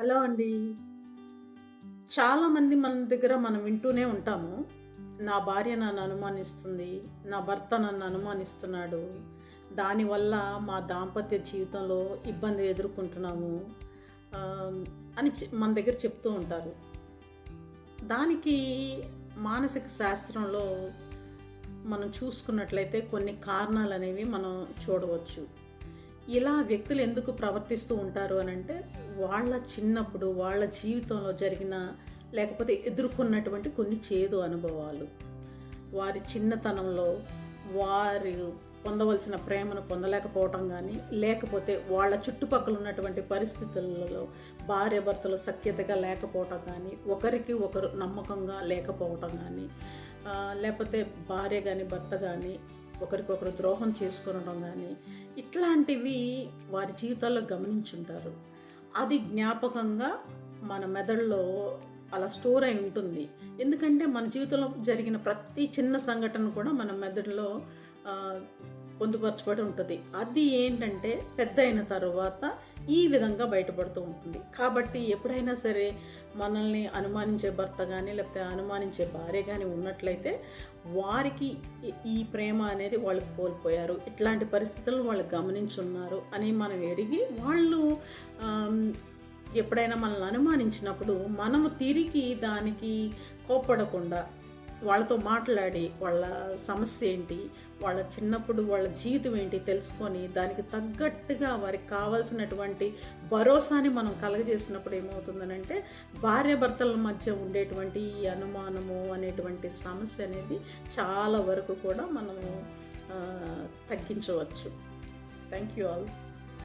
Hello అండి. చాలామంది మన దగ్గర మనం వింటూనే ఉంటాము. నా భార్య నన్ను అనుమానిస్తుంది నా భర్త నన్ను అనుమానిస్తున్నాడు. దానివల్ల మా దాంపత్య జీవితంలో ఇబ్బంది ఎదుర్కొంటున్నాము అని మన దగ్గర చెప్తూ ఉంటారు. దానికి మానసిక శాస్త్రంలో మనం చూసుకున్నట్లయితే కొన్ని కారణాలు అనేవి మనం చూడవచ్చు. ఇలా వ్యక్తులు ఎందుకు ప్రవర్తిస్తూ ఉంటారు అని అంటే వాళ్ళ చిన్నప్పుడు వాళ్ళ జీవితంలో జరిగిన లేకపోతే ఎదుర్కొన్నటువంటి కొన్ని చేదు అనుభవాలు. వారి చిన్నతనంలో వారు పొందవలసిన ప్రేమను పొందలేకపోవటం కానీ లేకపోతే వాళ్ళ చుట్టుపక్కల ఉన్నటువంటి పరిస్థితులలో భార్యాభర్తలు సఖ్యతగా లేకపోవటం కానీ ఒకరికి ఒకరు నమ్మకంగా లేకపోవటం కానీ లేకపోతే భార్య కానీ భర్త కానీ ఒకరికొకరు ద్రోహం చేసుకునడం కానీ ఇట్లాంటివి వారి జీవితాల్లో గమనించుంటారు. అది జ్ఞాపకంగా మన మెదడులో అలా స్టోర్ అయి ఉంటుంది. ఎందుకంటే మన జీవితంలో జరిగిన ప్రతి చిన్న సంఘటన కూడా మన మెదడులో పొందుపరచబడి ఉంటుంది. అది ఏంటంటే పెద్ద అయిన తర్వాత ఈ విధంగా బయటపడుతూ ఉంటుంది. కాబట్టి ఎప్పుడైనా సరే మనల్ని అనుమానించే భర్త కానీ లేకపోతే అనుమానించే భార్య కానీ ఉన్నట్లయితే వారికి ఈ- ప్రేమ అనేది వాళ్ళు కోల్పోయారు. ఇట్లాంటి పరిస్థితులను వాళ్ళు గమనించున్నారు అని మనం ఎరిగి వాళ్ళు ఎప్పుడైనా మనల్ని అనుమానించినప్పుడు మనము తిరిగి దానికి కోప్పడకుండా వాళ్ళతో మాట్లాడి వాళ్ళ సమస్య ఏంటి వాళ్ళ చిన్నప్పుడు వాళ్ళ జీవితం ఏంటి తెలుసుకొని దానికి తగ్గట్టుగా వారికి కావాల్సినటువంటి భరోసాని మనం కలగజేసినప్పుడు ఏమవుతుందనంటే భార్యాభర్తల మధ్య ఉండేటువంటి ఈ అనుమానము అనేటువంటి సమస్య అనేది చాలా వరకు కూడా మనము తగ్గించవచ్చు. Thank you all